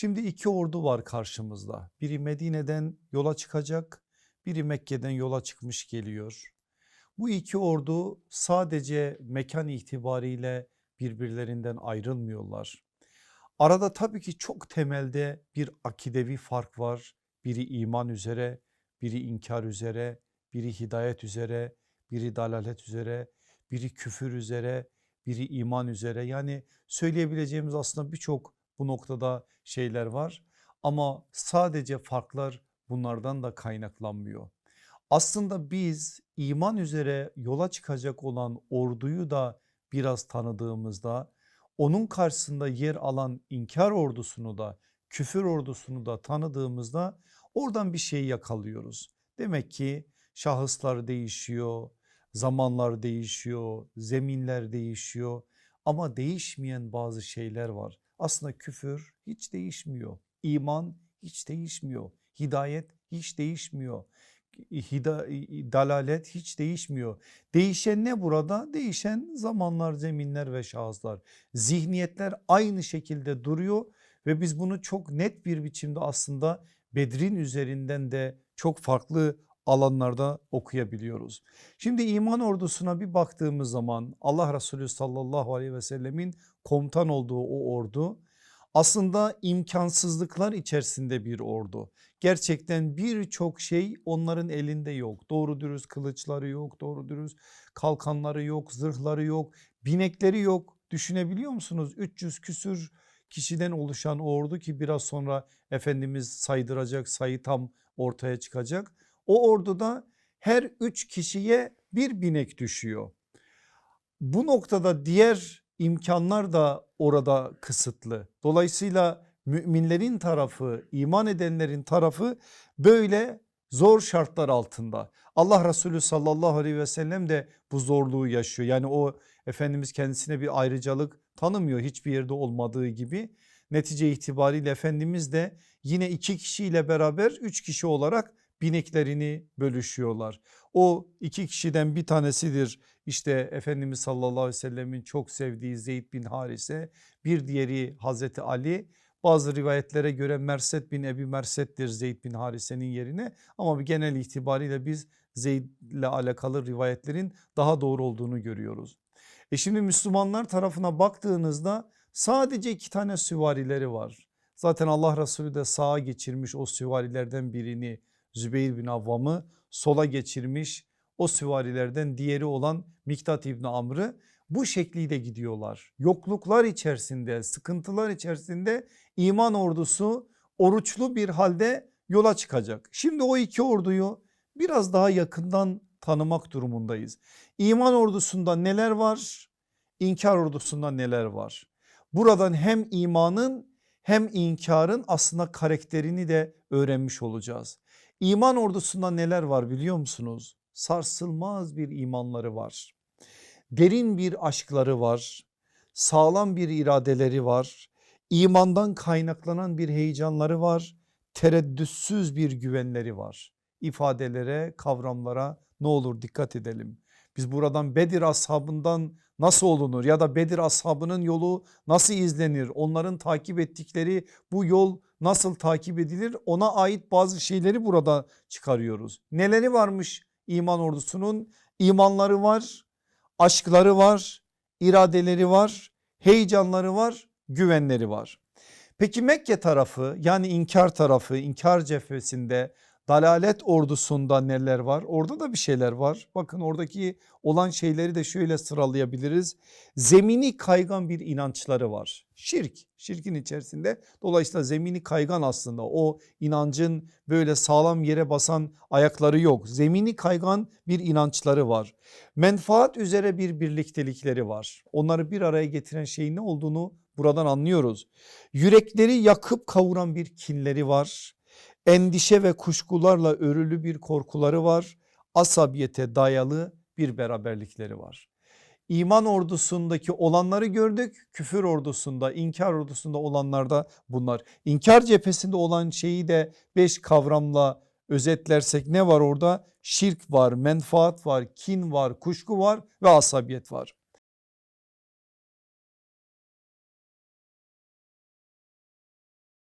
Şimdi iki ordu var karşımızda. Biri Medine'den yola çıkacak, biri Mekke'den yola çıkmış geliyor. Bu iki ordu sadece mekan itibariyle birbirlerinden ayrılmıyorlar. Arada tabii ki çok temelde bir akidevi fark var. Biri iman üzere, biri inkar üzere, biri hidayet üzere, biri dalalet üzere, biri küfür üzere, biri iman üzere. Yani söyleyebileceğimiz aslında birçok bu noktada şeyler var. Ama sadece farklar bunlardan da kaynaklanmıyor. Aslında biz iman üzere yola çıkacak olan orduyu da biraz tanıdığımızda onun karşısında yer alan inkar ordusunu da küfür ordusunu da tanıdığımızda oradan bir şey yakalıyoruz. Demek ki şahıslar değişiyor, zamanlar değişiyor, zeminler değişiyor ama değişmeyen bazı şeyler var. Aslında küfür hiç değişmiyor, iman hiç değişmiyor, hidayet hiç değişmiyor. Hida, dalalet hiç değişmiyor. Değişen ne burada? Değişen zamanlar, zeminler ve şahıslar. Zihniyetler aynı şekilde duruyor ve biz bunu çok net bir biçimde aslında Bedrin üzerinden de çok farklı alanlarda okuyabiliyoruz. Şimdi iman ordusuna bir baktığımız zaman Allah Resulü sallallahu aleyhi ve sellemin komutan olduğu o ordu aslında imkansızlıklar içerisinde bir ordu. Gerçekten birçok şey onların elinde yok. Doğru dürüst kılıçları yok, doğru dürüst kalkanları yok, zırhları yok, binekleri yok. Düşünebiliyor musunuz? 300 küsür kişiden oluşan ordu ki biraz sonra Efendimiz saydıracak sayı tam ortaya çıkacak. O orduda her 3 kişiye bir binek düşüyor. Bu noktada diğer imkanlar da orada kısıtlı. Dolayısıyla müminlerin tarafı, iman edenlerin tarafı böyle zor şartlar altında. Allah Resulü sallallahu aleyhi ve sellem de bu zorluğu yaşıyor. Yani o Efendimiz kendisine bir ayrıcalık tanımıyor hiçbir yerde olmadığı gibi. Netice itibariyle Efendimiz de yine iki kişiyle beraber üç kişi olarak bineklerini bölüşüyorlar. O iki kişiden bir tanesidir işte Efendimiz sallallahu aleyhi ve sellemin çok sevdiği Zeyd bin Harise bir diğeri Hazreti Ali bazı rivayetlere göre Merset bin Ebi Merset'tir Zeyd bin Harise'nin yerine ama bir genel itibariyle biz Zeyd ile alakalı rivayetlerin daha doğru olduğunu görüyoruz. E şimdi Müslümanlar tarafına baktığınızda sadece iki tane süvarileri var. Zaten Allah Resulü de sağa geçirmiş o süvarilerden birini Zübeyir bin Avvam'ı sola geçirmiş o süvarilerden diğeri olan Miktat İbni Amr'ı bu şekliyle gidiyorlar. Yokluklar içerisinde sıkıntılar içerisinde iman ordusu oruçlu bir halde yola çıkacak. Şimdi o iki orduyu biraz daha yakından tanımak durumundayız. İman ordusunda neler var? İnkar ordusunda neler var? Buradan hem imanın hem inkarın aslında karakterini de öğrenmiş olacağız. İman ordusunda neler var biliyor musunuz? Sarsılmaz bir imanları var. Derin bir aşkları var. Sağlam bir iradeleri var. İmandan kaynaklanan bir heyecanları var. Tereddütsüz bir güvenleri var. İfadelere, kavramlara ne olur dikkat edelim. Biz buradan Bedir ashabından nasıl olunur ya da Bedir ashabının yolu nasıl izlenir? Onların takip ettikleri bu yol nasıl takip edilir? Ona ait bazı şeyleri burada çıkarıyoruz. Neleri varmış iman ordusunun? İmanları var, aşkları var, iradeleri var, heyecanları var, güvenleri var. Peki Mekke tarafı yani inkar tarafı, inkar cephesinde Dalalet ordusunda neler var? Orada da bir şeyler var. Bakın oradaki olan şeyleri de şöyle sıralayabiliriz. Zemini kaygan bir inançları var. Şirk, şirkin içerisinde. Dolayısıyla zemini kaygan aslında. O inancın böyle sağlam yere basan ayakları yok. Zemini kaygan bir inançları var. Menfaat üzere bir birliktelikleri var. Onları bir araya getiren şeyin ne olduğunu buradan anlıyoruz. Yürekleri yakıp kavuran bir kinleri var endişe ve kuşkularla örülü bir korkuları var. Asabiyete dayalı bir beraberlikleri var. İman ordusundaki olanları gördük. Küfür ordusunda, inkar ordusunda olanlarda bunlar. İnkar cephesinde olan şeyi de beş kavramla özetlersek ne var orada? Şirk var, menfaat var, kin var, kuşku var ve asabiyet var.